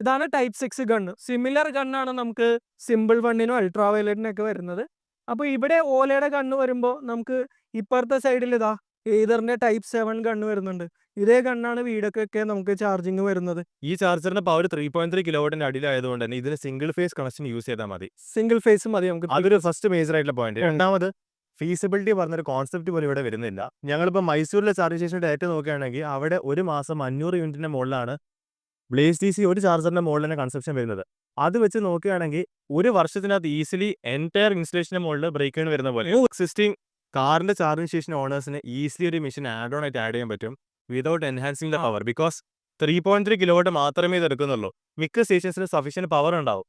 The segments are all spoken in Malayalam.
ഇതാണ് ടൈപ്പ് സിക്സ് ഗണ്ണ് സിമിലർ ഗണ്ണാണ് നമുക്ക് സിമ്പിൾ വണ്ണിനും അൾട്രാ വയലറ്റിനൊക്കെ വരുന്നത്. അപ്പോൾ ഇവിടെ ഓലയുടെ ഗണ്ണ് വരുമ്പോൾ നമുക്ക് ഇപ്പുറത്തെ സൈഡിൽ ഇതാ ഏതറിന്റെ ടൈപ്പ് സെവൻ ഗണ്ണ് വരുന്നുണ്ട്. ഇതേ ഗണ്ണാണ് വീടൊക്കെ നമുക്ക് ചാർജിങ് വരുന്നത്. ഈ ചാർജറിന്റെ പവർ ത്രീ പോയിന്റ് ത്രീ കിലോവാട്ടിന്റെ അടിയിലായതുകൊണ്ട് തന്നെ ഇതിന് സിംഗിൾ ഫേസ് കണക്ഷൻ യൂസ് ചെയ്താൽ മതി. സിംഗിൾ ഫേസ് മതി നമുക്ക് അതൊരു ഫസ്റ്റ് മേജർ ആയിട്ടുള്ള പോയിന്റ് രണ്ടാമത് ഫീസിബിലിറ്റി പറഞ്ഞൊരു കോൺസെപ്റ്റ് പോലും ഇവിടെ വരുന്നില്ല. ഞങ്ങളിപ്പോൾ മൈസൂരിലെ ചാർജ് സ്റ്റേഷൻ ഡയറ്റ് നോക്കുകയാണെങ്കിൽ അവിടെ ഒരു മാസം അഞ്ഞൂറ് യൂണിറ്റിന്റെ മുകളിലാണ് ബ്ലേസ് ഡി സി ഒരു ചാർജറിന്റെ മുകളിൽ തന്നെ കൺസെപ്ഷൻ വരുന്നത്. അത് വെച്ച് നോക്കുകയാണെങ്കിൽ ഒരു വർഷത്തിനകത്ത് ഈസിലി എന്റയർ ഇൻസ്റ്റലേഷന്റെ മുകളിൽ ബ്രേക്ക് വരുന്ന പോലെ. എക്സിസ്റ്റിംഗ് കാറിന്റെ ചാർജിംഗ് സ്റ്റേഷൻ ഓണേഴ്സിന് ഈസിലി ഒരു മെഷീൻ ആഡ് ഓൺ ആയിട്ട് ആഡ് ചെയ്യാൻ പറ്റും. Without enhancing the power because three point three kilowatt മാത്രമേ ഇത് എടുക്കുന്നുള്ളൂ മിക്ക സ്റ്റേഷൻസിന് സഫീഷ്യന്റ് പവർ ഉണ്ടാവും.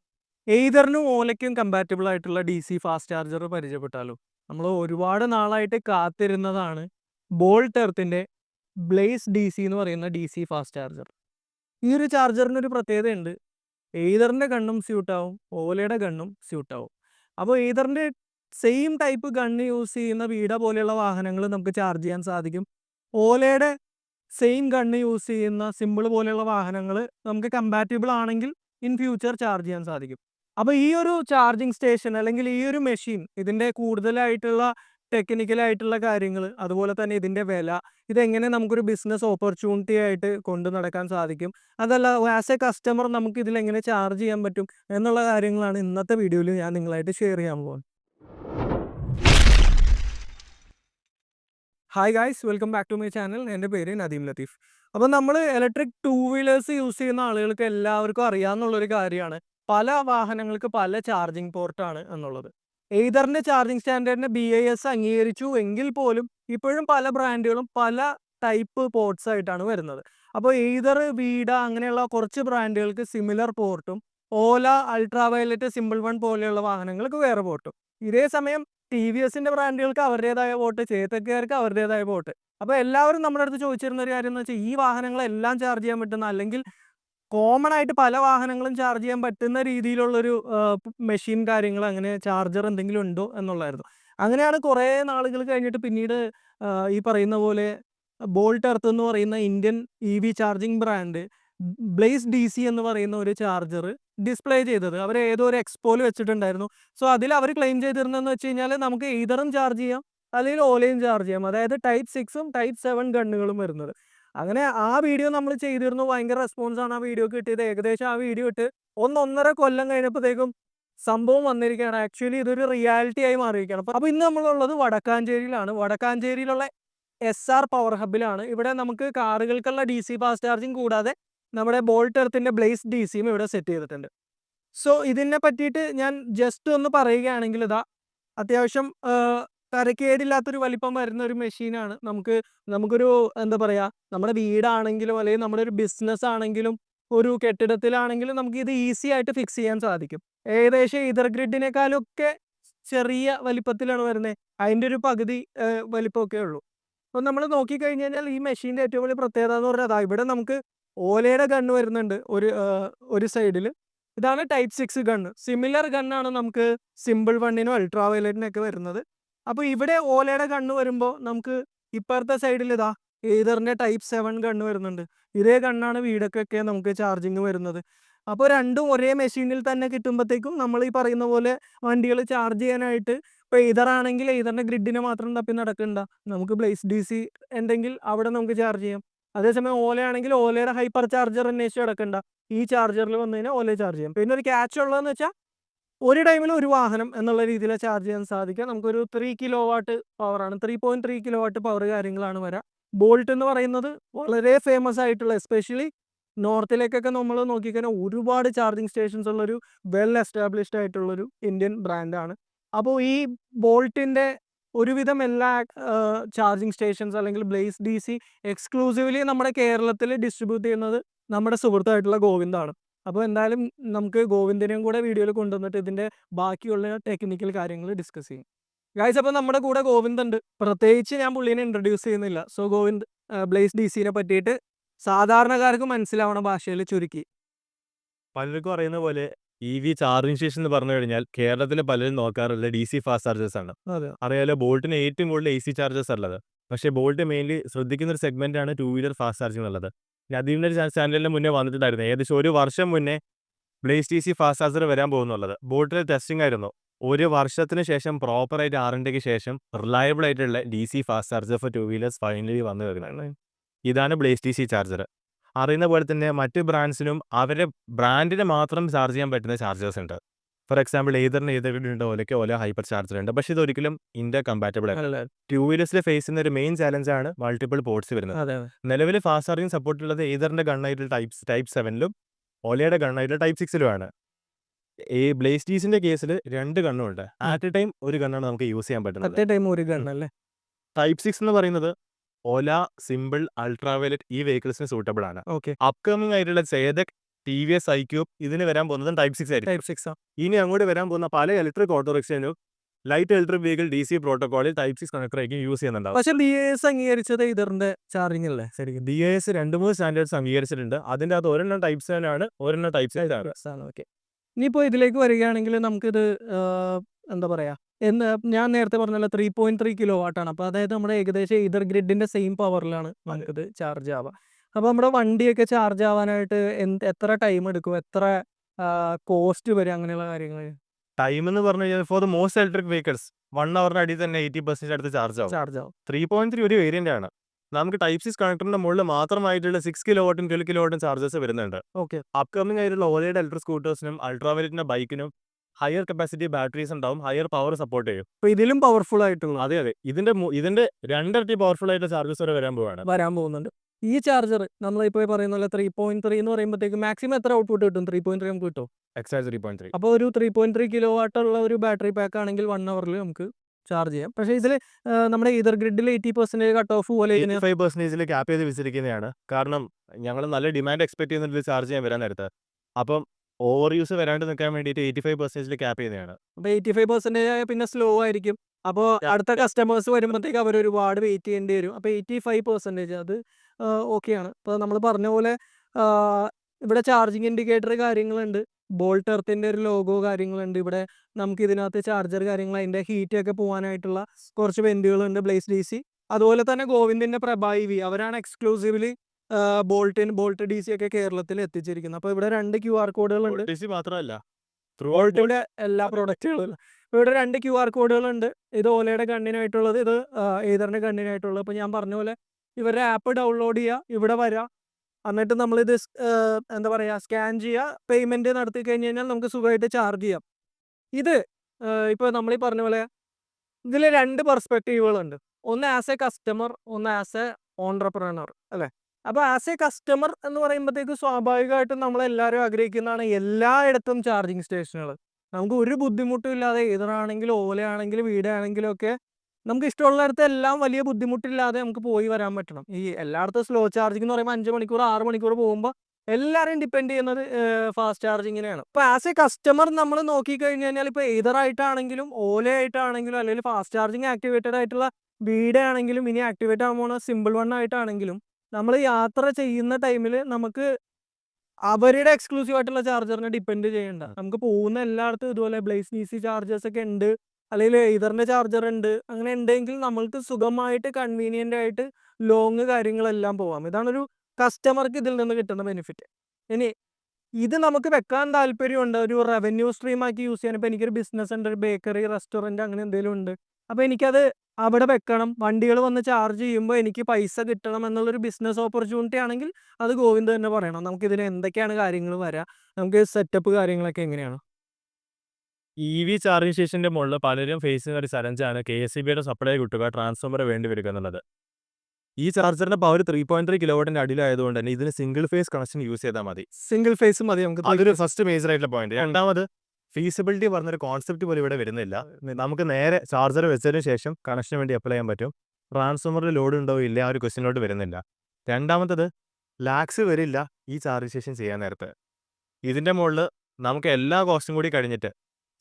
എയ്തറിനും ഓലയ്ക്കും കമ്പാറ്റബിൾ ആയിട്ടുള്ള ഡി സി ഫാസ്റ്റ് ചാർജർ പരിചയപ്പെട്ടാലോ. നമ്മൾ ഒരുപാട് നാളായിട്ട് കാത്തിരുന്നതാണ് ബോൾട്ട് എർത്തിന്റെ ബ്ലേസ് ഡി സി എന്ന് പറയുന്ന ഡി സി ഫാസ്റ്റ് ചാർജർ ഈ ഒരു ചാർജറിന് ഒരു പ്രത്യേകതയുണ്ട്. എയ്തറിന്റെ ഗണ്ണും സ്യൂട്ടാവും ഓലയുടെ ഗണ്ണും സ്യൂട്ടാവും. അപ്പോൾ എയ്തറിന്റെ സെയിം ടൈപ്പ് ഗണ്ണ് യൂസ് ചെയ്യുന്ന വീട പോലെയുള്ള വാഹനങ്ങൾ നമുക്ക് ചാർജ് ചെയ്യാൻ സാധിക്കും. ഓലയുടെ സെയിം ഗണ്ണ് യൂസ് ചെയ്യുന്ന സിമ്പിൾ പോലെയുള്ള വാഹനങ്ങൾ നമുക്ക് കമ്പാറ്റബിൾ ആണെങ്കിൽ ഇൻ ഫ്യൂച്ചർ ചാർജ് ചെയ്യാൻ സാധിക്കും. അപ്പോൾ ഈ ഒരു ചാർജിങ് സ്റ്റേഷൻ അല്ലെങ്കിൽ ഈ ഒരു മെഷീൻ ഇതിന്റെ കൂടുതലായിട്ടുള്ള ടെക്നിക്കലായിട്ടുള്ള കാര്യങ്ങൾ അതുപോലെ തന്നെ ഇതിന്റെ വില ഇതെങ്ങനെ നമുക്കൊരു ബിസിനസ് ഓപ്പർച്യൂണിറ്റി ആയിട്ട് കൊണ്ടു നടക്കാൻ സാധിക്കും അതല്ല ആസ് എ കസ്റ്റമർ നമുക്ക് ഇതിൽ എങ്ങനെ ചാർജ് ചെയ്യാൻ പറ്റും എന്നുള്ള കാര്യങ്ങളാണ് ഇന്നത്തെ വീഡിയോയിൽ ഞാൻ നിങ്ങളായിട്ട് ഷെയർ ചെയ്യാൻ പോകുന്നത്. Hi guys welcome back to my channel എന്റെ പേര് നദീം ലത്തീഫ്. അപ്പം നമ്മൾ ഇലക്ട്രിക് ടൂ വീലേഴ്സ് യൂസ് ചെയ്യുന്ന ആളുകൾക്ക് എല്ലാവർക്കും അറിയാവുന്നുള്ളൊരു കാര്യമാണ് പല വാഹനങ്ങൾക്ക് പല ചാർജിങ് പോർട്ടാണ് എന്നുള്ളത്. എയ്തറിന്റെ ചാർജിങ് സ്റ്റാൻഡേർഡിനെ ബി ഐ എസ് അംഗീകരിച്ചു എങ്കിൽ പോലും ഇപ്പോഴും പല ബ്രാൻഡുകളും പല ടൈപ്പ് പോർട്സ് ആയിട്ടാണ് വരുന്നത്. അപ്പോൾ എയ്തർ വീഡ അങ്ങനെയുള്ള കുറച്ച് ബ്രാൻഡുകൾക്ക് സിമിലർ പോർട്ടും Ola ultra violet Simple One പോലെയുള്ള വാഹനങ്ങൾക്ക് വേറെ പോർട്ടും ഇതേ സമയം ടി വി എസിന്റെ ബ്രാൻഡുകൾക്ക് അവരുടേതായ പോർട്ട് ചേത്തക്കാർക്ക് അവരുടേതായ പോർട്ട് അപ്പോൾ എല്ലാവരും നമ്മുടെ അടുത്ത് ചോദിച്ചിരുന്ന ഒരു കാര്യം എന്ന് വെച്ചാൽ ഈ വാഹനങ്ങളെല്ലാം ചാർജ് ചെയ്യാൻ പറ്റുന്ന അല്ലെങ്കിൽ കോമൺ ആയിട്ട് പല വാഹനങ്ങളും ചാർജ് ചെയ്യാൻ പറ്റുന്ന രീതിയിലുള്ളൊരു മെഷീൻ കാര്യങ്ങൾ അങ്ങനെ ചാർജർ എന്തെങ്കിലും ഉണ്ടോ എന്നുള്ളായിരുന്നു. അങ്ങനെയാണ് കുറേ നാളുകൾ കഴിഞ്ഞിട്ട് പിന്നീട് ഈ പറയുന്ന പോലെ ബോൾട്ട് എർത്ത് എന്ന് പറയുന്ന Indian E V charging brand Blaze D C എന്ന് പറയുന്ന ഒരു ചാർജർ ഡിസ്പ്ലേ ചെയ്തത്. അവർ ഏതോ ഒരു എക്സ്പോയിൽ വെച്ചിട്ടുണ്ടായിരുന്നു. സോ അതിൽ അവർ ക്ലെയിം ചെയ്തിരുന്നതെന്ന് വെച്ച് കഴിഞ്ഞാൽ നമുക്ക് ഈതറും ചാർജ് ചെയ്യാം അല്ലെങ്കിൽ ഓലയും ചാർജ് ചെയ്യാം. അതായത് ടൈപ്പ് സിക്സും ടൈപ്പ് സെവൻ ഗണ്ണുകളും വരുന്നത്. അങ്ങനെ ആ വീഡിയോ നമ്മൾ ചെയ്തിരുന്നു. ഭയങ്കര റെസ്പോൺസ് ആണ് ആ വീഡിയോ കിട്ടിയത്. ഏകദേശം ആ വീഡിയോ ഇട്ട് ഒന്നൊന്നര കൊല്ലം കഴിഞ്ഞപ്പോഴത്തേക്കും സംഭവം വന്നിരിക്കുകയാണ്. ആക്ച്വലി ഇതൊരു റിയാലിറ്റി ആയി മാറിയിരിക്കുകയാണ്. അപ്പോൾ ഇന്ന് നമ്മളുള്ളത് വടക്കാഞ്ചേരിയിലാണ്. വടക്കാഞ്ചേരിയിലുള്ള എസ് ആർ പവർ ഹബിലാണ് ഇവിടെ നമുക്ക് കാറുകൾക്കുള്ള ഡി സി ഫാസ്റ്റ് ചാർജിങ് കൂടാതെ നമ്മുടെ ബോൾട്ട് എർത്തിന്റെ ബ്ലേസ് ഡി സിയും ഇവിടെ സെറ്റ് ചെയ്തിട്ടുണ്ട്. സോ ഇതിനെ പറ്റിയിട്ട് ഞാൻ ജസ്റ്റ് ഒന്ന് പറയുകയാണെങ്കിൽ ഇതാ അത്യാവശ്യം തരക്കേടില്ലാത്തൊരു വലിപ്പം വരുന്ന ഒരു മെഷീനാണ്. നമുക്ക് നമുക്കൊരു എന്താ പറയുക നമ്മുടെ വീടാണെങ്കിലും അല്ലെങ്കിൽ നമ്മുടെ ഒരു ബിസിനസ് ആണെങ്കിലും ഒരു കെട്ടിടത്തിലാണെങ്കിലും നമുക്ക് ഇത് ഈസി ആയിട്ട് ഫിക്സ് ചെയ്യാൻ സാധിക്കും. ഏകദേശം ഇതർ ഗ്രിഡിനേക്കാളൊക്കെ ചെറിയ വലിപ്പത്തിലാണ് വരുന്നത്. അതിന്റെ ഒരു പകുതി വലിപ്പമൊക്കെ ഉള്ളൂ. അപ്പോൾ നമ്മൾ നോക്കിക്കഴിഞ്ഞ് കഴിഞ്ഞാൽ ഈ മെഷീന്റെ ഏറ്റവും വലിയ പ്രത്യേകത എന്ന് പറഞ്ഞാൽ അതാ ഇവിടെ നമുക്ക് ഓലയുടെ ഗണ്ണ് വരുന്നുണ്ട് ഒരു ഒരു സൈഡിൽ. ഇതാണ് ടൈപ്പ് സിക്സ് ഗണ്ണ്. സിമിലർ ഗണ്ണാണ് നമുക്ക് സിമ്പിൾ വണ്ണിനും അൾട്രാ വയലറ്റിനൊക്കെ വരുന്നത്. അപ്പോൾ ഇവിടെ ഓലയുടെ കണ്ണ് വരുമ്പോൾ നമുക്ക് ഇപ്പുറത്തെ സൈഡിൽ ഇതാ ഏതറിന്റെ ടൈപ്പ് സെവൻ കണ്ണ് വരുന്നുണ്ട്. ഇതേ കണ്ണാണ് വീടൊക്കെ നമുക്ക് ചാർജിങ് വരുന്നത്. അപ്പോൾ രണ്ടും ഒരേ മെഷീനിൽ തന്നെ കിട്ടുമ്പോഴത്തേക്കും നമ്മൾ ഈ പറയുന്ന പോലെ വണ്ടികൾ ചാർജ് ചെയ്യാനായിട്ട് ഇപ്പോൾ ഏതറാണെങ്കിൽ ഏതറിന്റെ ഗ്രിഡിനെ മാത്രം തപ്പി നടക്കണ്ട. നമുക്ക് ബ്ലേസ് ഡി സി ഉണ്ടെങ്കിൽ അവിടെ നമുക്ക് ചാർജ് ചെയ്യാം. അതേസമയം ഓലയാണെങ്കിൽ ഓലയുടെ ഹൈപ്പർ ചാർജർ അന്വേഷിച്ച് കിടക്കണ്ട ഈ ചാർജറിൽ വന്നു കഴിഞ്ഞാൽ ഓല ചാർജ് ചെയ്യാം. പിന്നെ ഒരു ക്യാച്ച് ഉള്ളതെന്ന് വെച്ചാൽ ഒരു ടൈമിൽ ഒരു വാഹനം എന്നുള്ള രീതിയിൽ ചാർജ് ചെയ്യാൻ സാധിക്കുക. നമുക്കൊരു ത്രീ കിലോ വാട്ട് പവറാണ് three point three kilo watt power കാര്യങ്ങളാണ് വരാം. ബോൾട്ട് എന്ന് പറയുന്നത് വളരെ ഫേമസ് ആയിട്ടുള്ള എസ്പെഷ്യലി നോർത്തിലേക്കൊക്കെ നമ്മൾ നോക്കിക്കഴിഞ്ഞാൽ ഒരുപാട് ചാർജിങ് സ്റ്റേഷൻസ് ഉള്ളൊരു വെൽ എസ്റ്റാബ്ലിഷ്ഡ് ആയിട്ടുള്ളൊരു ഇന്ത്യൻ ബ്രാൻഡാണ് അപ്പോൾ ഈ ബോൾട്ടിന്റെ ഒരുവിധം എല്ലാ ചാർജിങ് സ്റ്റേഷൻസ് അല്ലെങ്കിൽ ബ്ലേസ് ഡി സി എക്സ്ക്ലൂസീവ്ലി നമ്മുടെ കേരളത്തിൽ ഡിസ്ട്രിബ്യൂട്ട് ചെയ്യുന്നത് നമ്മുടെ സുഹൃത്തായിട്ടുള്ള ഗോവിന്ദാണ്. അപ്പോൾ എന്തായാലും നമുക്ക് ഗോവിന്ദനെയും കൂടെ വീഡിയോയിൽ കൊണ്ടുവന്നിട്ട് ഇതിന്റെ ബാക്കിയുള്ള ടെക്നിക്കൽ കാര്യങ്ങൾ ഡിസ്കസ് ചെയ്യും. ഗായ്സ് അപ്പോൾ നമ്മുടെ കൂടെ ഗോവിന്ദ് ഉണ്ട് പ്രത്യേകിച്ച് ഞാൻ പുള്ളീനെ ഇൻട്രൊഡ്യൂസ് ചെയ്യുന്നില്ല. സോ ഗോവിന്ദ് ബ്ലേസ് ഡി സിനെ പറ്റിയിട്ട് സാധാരണക്കാർക്ക് മനസ്സിലാവണ ഭാഷയിൽ ചുരുക്കി. പലർക്കും അറിയുന്ന പോലെ ഇ വി ചാർജിങ് സ്റ്റേഷൻ എന്ന് പറഞ്ഞു കഴിഞ്ഞാൽ കേരളത്തിലെ പലരും നോക്കാറുള്ള ഡി സി ഫാസ്റ്റ് ചാർജേഴ്സ് ആണ്. അറിയാലോ ബോൾട്ടിന് ഏറ്റവും കൂടുതൽ എ സി ചാർജസ് ഉള്ളത്. പക്ഷേ ബോൾട്ട് മെയിൻലി ശ്രദ്ധിക്കുന്ന ഒരു സെഗ്മെന്റ് ആണ് ടു വീലർ ഫാസ്റ്റ് ചാർജിങ് ഉള്ളത് നദീമിന്റെ ചാനലിന് മുന്നേ വന്നിട്ടുണ്ടായിരുന്നു. ഏകദേശം ഒരു വർഷം മുന്നേ Blaze T C fast charger വരാൻ പോകുന്നുള്ളത്. ബോട്ടിൽ ടെസ്റ്റിംഗ് ആയിരുന്നു. ഒരു വർഷത്തിന് ശേഷം പ്രോപ്പറായിട്ട് ആറിന്റെക്ക് ശേഷം റിലയബിൾ ആയിട്ടുള്ള D C fast charger for two wheelers finally വന്നു വരുന്നതാണ് ഇതാണ് ബ്ലേസ് ടി സി ചാർജർ അറിയുന്ന പോലെ തന്നെ മറ്റ് ബ്രാൻഡ്സിനും അവരുടെ ബ്രാൻഡിന് മാത്രം ചാർജ് ചെയ്യാൻ പറ്റുന്ന ചാർജേഴ്സ് ഉണ്ട്. ഫോർ എക്സാമ്പിൾ ഏതറിന് ഏതെങ്കിലും ഓലയ്ക്ക് ഓല ഹൈപ്പർ ചാർജർ ഉണ്ട്. പക്ഷേ ഇതൊരിക്കലും ഇന്ത്യ കമ്പാറ്റബിൾ ആണ് ടൂ വീലേഴ്സിൽ ഫേസ് ചെയ്യുന്ന ഒരു മെയിൻ ചാലഞ്ച് ആണ് മൾട്ടിപ്പിൾ പോർട്സ് വരുന്നത്. നിലവിൽ ഫാസ്റ്റ് ചാർജിങ് സപ്പോർട്ട് ഉള്ളത് ഏതറിന്റെ ഗണ്ണായിട്ട് ടൈപ്പ് ടൈപ്പ് സെവനിലും ഓലയുടെ ഗണ്ണായിട്ട് ടൈപ്പ് സിക്സിലുമാണ് ഈ ബ്ലേസ്റ്റീസിന്റെ കേസിൽ രണ്ട് ഗണ്ണുണ്ട് ആറ്റ് എ ടൈം ഒരു ഗണ്ണാണ് നമുക്ക് യൂസ് ചെയ്യാൻ പറ്റുന്നത്. അറ്റേ ടൈം ഒരു ഗണ്ണല്ലേ ടൈപ്പ് സിക്സ് എന്ന് പറയുന്നത് ഓല സിമ്പിൾ അൾട്രാവയലറ്റ് ഈ വെഹിക്കിൾസിന് സൂട്ടബിൾ ആണ്. ഓക്കെ അപ്കമിംഗ് ആയിട്ടുള്ള Chetak T V S iQube ഇതിന് വരാൻ പോകുന്നത് ടൈപ്പ് സിക്സ് ആയിരിക്കും. ടൈപ്പ് സിക്സ് ഇനി അങ്ങോട്ട് വരാൻ പോകുന്ന പല electric ഓട്ടോറിക്ഷനും light electric vehicle D C പ്രോട്ടോകോളിൽ type six connector ആയിരിക്കും യൂസ് ചെയ്യുന്നുണ്ടാവും. പക്ഷേ ഡി എസ് അംഗീകരിച്ചത് ഇതിന്റെ ചാർജിംഗ് അല്ലേ? ശരിക്കും ഡി എസ് രണ്ട് മൂന്ന് സ്റ്റാൻഡേർഡ്സ് അംഗീകരിച്ചിട്ടുണ്ട്. അതിന്റെ അകത്ത് ഒരെണ്ണം ടൈപ്പ് ആണ് ഒരെണ്ണം ടൈപ്പ് സിക്സ് ആണ്. ഓക്കെ ഇനിയിപ്പോൾ ഇതിലേക്ക് വരികയാണെങ്കിൽ നമുക്കിത് എന്താ പറയാ എന്ന് ഞാൻ നേരത്തെ പറഞ്ഞല്ലോ ത്രീ പോയിന്റ് ത്രീ കിലോ വാട്ടാണ് അപ്പോൾ അതായത് നമ്മുടെ ഏകദേശം ഇതർ ഗ്രിഡിന്റെ സെയിം പവറിലാണ് നമുക്കിത് ചാർജ് ആവുക അപ്പോൾ നമ്മുടെ വണ്ടിയൊക്കെ ചാർജ് ആവാനായിട്ട് എന്ത് എത്ര ടൈം എടുക്കും? എത്ര കോസ്റ്റ് വരും അങ്ങനെയുള്ള കാര്യങ്ങൾ ടൈം എന്ന് പറഞ്ഞു കഴിഞ്ഞാൽ for the most electric vehicles one അവറിന് അടി തന്നെ എയ്റ്റി പെർസെന്റ് അടുത്ത് ചാർജ് ആവും. ചാർജ് ആവും. ത്രീ പോയിന്റ് ത്രീ ഒരു വേരിയന്റ് ആണ്. നമുക്ക് ടൈപ്പ് സിക്സ് കണക്ടറിന്റെ മുകളിൽ മാത്രമായിട്ടുള്ള സിക്സ് കിലോ വാട്ടും ട്വൽവ് കിലോ വാട്ടും ചാർജസ് വരുന്നുണ്ട്. ഓക്കെ അപ്കമിംഗ് ആയിട്ടുള്ള ഓലയുടെ ഇലക്ട്രിക് സ്കൂട്ടേഴ്സിനും അൾട്രാവയലറ്റിന്റെ ബൈക്കിനും ഹയർ കപ്പാസിറ്റി ബാറ്ററീസ് ഉണ്ടാവും. ഹയർ പവർ സപ്പോർട്ട് ചെയ്യും. അപ്പോൾ ഇതിലും പവർഫുൾ ആയിട്ടുള്ള അതെ അതെ. ഇതിന്റെ ഇതിന്റെ രണ്ടിരട്ടി പവർഫുൾ ആയിട്ടുള്ള ചാർജസ് വരെ വരാൻ പോവാണ്. വരാൻ പോകുന്നുണ്ട്. ഈ ചാർജർ നമ്മളിപ്പോൾ പറയുന്ന പോലെ ത്രീ പോയിന്റ് ത്രീ എന്ന് പറയുമ്പോഴത്തേക്ക് മാക്സിമം എത്ര ഔട്ട്പുട്ട് കിട്ടും? ത്രീ പോയിന്റ് ത്രീ നമുക്ക് കിട്ടും? എക്സ്ട്രാ ത്രീ പോയിന്റ് ത്രീ അപ്പോൾ ഒരു ത്രീ പോയിന്റ് ത്രീ കിലോ വാട്ടുള്ള ഒരു ബാറ്ററി പാക്ക് ആണെങ്കിൽ വൺ അവറിൽ നമുക്ക് ചാർജ് ചെയ്യാം. പക്ഷേ ഇതിൽ നമ്മുടെ ഇതർ ഗ്രിഡിൽ എയ്റ്റി പെർസെന്റേജ് കട്ട് ഓഫ് പോലെ ഫൈവ് പെർസെന്റേജിൽ ക്യാപ്പ് ചെയ്ത് വെച്ചിരിക്കുന്നതാണ് കാരണം ഞങ്ങൾ നല്ല ഡിമാൻഡ് എക്സ്പെക്ട് ചെയ്യുന്നുണ്ട് ചാർജ് ചെയ്യാൻ വരാൻ നേരത്ത്. അപ്പം ഓവർ യൂസ് വരാണ്ട് നിൽക്കാൻ വേണ്ടിയിട്ട് എയ്റ്റി ഫൈവ് പെർസെന്റേജിൽ ക്യാപ് ചെയ്യുന്നതാണ്. അപ്പോൾ എയ്റ്റി ഫൈവ് പെർസെന്റേജ് ആയ പിന്നെ സ്ലോ ആയിരിക്കും. അപ്പോൾ അടുത്ത കസ്റ്റമേഴ്സ് വരുമ്പോഴത്തേക്ക് അവർ ഒരുപാട് വെയിറ്റ് ചെയ്യേണ്ടി വരും. അപ്പോൾ എയ്റ്റി ഫൈവ് പെർസെന്റേജ് അത് ഓക്കെയാണ്. ഇപ്പോൾ നമ്മൾ പറഞ്ഞ പോലെ ഇവിടെ ചാർജിങ് ഇൻഡിക്കേറ്റർ കാര്യങ്ങളുണ്ട്. ബോൾട്ട് എർത്തിന്റെ ഒരു ലോഗോ കാര്യങ്ങളുണ്ട്. ഇവിടെ നമുക്ക് ഇതിനകത്ത് ചാർജർ കാര്യങ്ങൾ അതിന്റെ ഹീറ്റ് ഒക്കെ പോകാനായിട്ടുള്ള കുറച്ച് വെന്റുകളുണ്ട് ബ്ലേസ് ഡി സി. അതുപോലെ തന്നെ ഗോവിന്ദിന്റെ പ്രഭായി വി. അവരാണ് എക്സ്ക്ലൂസീവ്ലി ബോൾട്ടിൻ ബോൾട്ട് ഡി സി ഒക്കെ കേരളത്തിൽ എത്തിച്ചിരിക്കുന്നത്. അപ്പോൾ ഇവിടെ രണ്ട് ക്യു ആർ കോഡുകളുണ്ട്. മാത്രമല്ല ബോൾട്ടിന്റെ എല്ലാ പ്രോഡക്റ്റുകളും. ഇവിടെ രണ്ട് ക്യു ആർ കോഡുകളുണ്ട്. ഇത് ഓലയുടെ കണ്ണിനായിട്ടുള്ളത് ഇത് ഏതറിന്റെ കണ്ണിനായിട്ടുള്ളത് അപ്പോൾ ഞാൻ പറഞ്ഞ പോലെ ഇവരുടെ ആപ്പ് ഡൗൺലോഡ് ചെയ്യുക ഇവിടെ വരാം. എന്നിട്ട് നമ്മളിത് എന്താ പറയുക സ്കാൻ ചെയ്യുക പേയ്മെന്റ് നടത്തി കഴിഞ്ഞ് കഴിഞ്ഞാൽ നമുക്ക് സുഖമായിട്ട് ചാർജ് ചെയ്യാം. ഇത് ഇപ്പോൾ നമ്മൾ ഈ പറഞ്ഞ പോലെ ഇതിൽ രണ്ട് പെർസ്പെക്റ്റീവുകളുണ്ട്. ഒന്ന് ആസ് എ കസ്റ്റമർ ഒന്ന് ആസ് എ ഓൺട്രപ്രണർ അല്ലേ? അപ്പോൾ ആസ് എ കസ്റ്റമർ എന്ന് പറയുമ്പോഴത്തേക്ക് സ്വാഭാവികമായിട്ടും നമ്മളെല്ലാവരും ആഗ്രഹിക്കുന്നതാണ് എല്ലായിടത്തും ചാർജിങ് സ്റ്റേഷനുകൾ. നമുക്ക് ഒരു ബുദ്ധിമുട്ടും ഇല്ലാതെ ഏതാണെങ്കിലും ഓലയാണെങ്കിലും വീടാണെങ്കിലും ഒക്കെ നമുക്ക് ഇഷ്ടമുള്ളിടത്ത് എല്ലാം വലിയ ബുദ്ധിമുട്ടില്ലാതെ നമുക്ക് പോയി വരാൻ പറ്റണം. ഈ എല്ലായിടത്തും സ്ലോ ചാർജിങ് എന്ന് പറയുമ്പോൾ അഞ്ച് മണിക്കൂർ ആറ് മണിക്കൂർ പോകുമ്പോൾ എല്ലാവരും ഡിപ്പെൻഡ് ചെയ്യുന്നത് ഫാസ്റ്റ് ചാർജിങ്ങിനെയാണ് അപ്പോൾ ആസ് എ കസ്റ്റമർ നമ്മൾ നോക്കിക്കഴിഞ്ഞ് കഴിഞ്ഞാൽ ഇപ്പോൾ ഏതറായിട്ടാണെങ്കിലും ഓലയായിട്ടാണെങ്കിലും അല്ലെങ്കിൽ ഫാസ്റ്റ് ചാർജിങ് ആക്ടിവേറ്റഡ് ആയിട്ടുള്ള വീടാണെങ്കിലും ഇനി ആക്ടിവേറ്റ് ആകാൻ പോണ സിമ്പിൾ വൺ ആയിട്ടാണെങ്കിലും നമ്മൾ യാത്ര ചെയ്യുന്ന ടൈമിൽ നമുക്ക് അവരുടെ എക്സ്ക്ലൂസീവ് ആയിട്ടുള്ള ചാർജറിനെ ഡിപ്പെൻഡ് ചെയ്യണ്ട. നമുക്ക് പോകുന്ന എല്ലായിടത്തും ഇതുപോലെ ബ്ലേസ് ഡി സി ചാർജേഴ്സ് ഒക്കെ ഉണ്ട്. അല്ലെങ്കിൽ ഏതറിന്റെ ചാർജർ ഉണ്ട് അങ്ങനെ ഉണ്ടെങ്കിൽ നമ്മൾക്ക് സുഖമായിട്ട് കൺവീനിയന്റ് ആയിട്ട് ലോങ് കാര്യങ്ങളെല്ലാം പോവാം. ഇതാണൊരു കസ്റ്റമർക്ക് ഇതിൽ നിന്ന് കിട്ടുന്ന ബെനിഫിറ്റ് ഇനി ഇത് നമുക്ക് വെക്കാൻ താല്പര്യമുണ്ട്. ഒരു റവന്യൂ സ്ട്രീം ആക്കി യൂസ് ചെയ്യാൻ. ഇപ്പോൾ എനിക്കൊരു ബിസിനസ് ഉണ്ട് ഒരു ബേക്കറി റെസ്റ്റോറന്റ് അങ്ങനെ എന്തെങ്കിലും ഉണ്ട്. അപ്പോൾ എനിക്കത് അവിടെ വെക്കണം. വണ്ടികൾ വന്ന് ചാർജ് ചെയ്യുമ്പോൾ എനിക്ക് പൈസ കിട്ടണം എന്നുള്ളൊരു ബിസിനസ് ഓപ്പർച്യൂണിറ്റി ആണെങ്കിൽ അത് ഗോവിന്ദ് തന്നെ പറയണം. നമുക്ക് ഇതിന് എന്തൊക്കെയാണ് കാര്യങ്ങൾ വരിക നമുക്ക് സെറ്റപ്പ് കാര്യങ്ങളൊക്കെ എങ്ങനെയാണ്? ഇ വി ചാർജിംഗ് സ്റ്റേഷന്റെ മുകളിൽ പലരും ഫേസ് ചെയ്യുന്ന ഒരു ചലഞ്ചാണ് കെ എസ് സി ബിയുടെ സപ്ലൈ കിട്ടുക ട്രാൻസ്ഫോമർ വേണ്ടി വരിക എന്നുള്ളത്. ഈ ചാർജറിന്റെ പവർ ത്രീ പോയിന്റ് ത്രീ കിലോവാട്ടിന്റെ അടിയിലായതുകൊണ്ട് തന്നെ ഇതിന് സിംഗിൾ ഫേസ് കണക്ഷൻ യൂസ് ചെയ്താൽ മതി. സിംഗിൾ ഫേസ് മതി നമുക്ക് അതൊരു ഫസ്റ്റ് മേജർ ആയിട്ടുള്ള പോയിന്റ് രണ്ടാമത് ഫീസിബിലിറ്റി പറഞ്ഞൊരു കോൺസെപ്റ്റ് പോലും ഇവിടെ വരുന്നില്ല. നമുക്ക് നേരെ ചാർജർ വെച്ചതിന് ശേഷം കണക്ഷന് വേണ്ടി അപ്ലൈ ചെയ്യാൻ പറ്റും. ട്രാൻസ്ഫോമറിൽ ലോഡ് ഉണ്ടോ ഇല്ല ആ ഒരു ക്വസ്റ്റിനോട്ട് വരുന്നില്ല. രണ്ടാമത്തത് ലാക്സ് വരില്ല ഈ ചാർജ് സ്റ്റേഷൻ ചെയ്യാൻ നേരത്ത്. ഇതിന്റെ മുകളിൽ നമുക്ക് എല്ലാ കോസ്റ്റും കൂടി കഴിഞ്ഞിട്ട്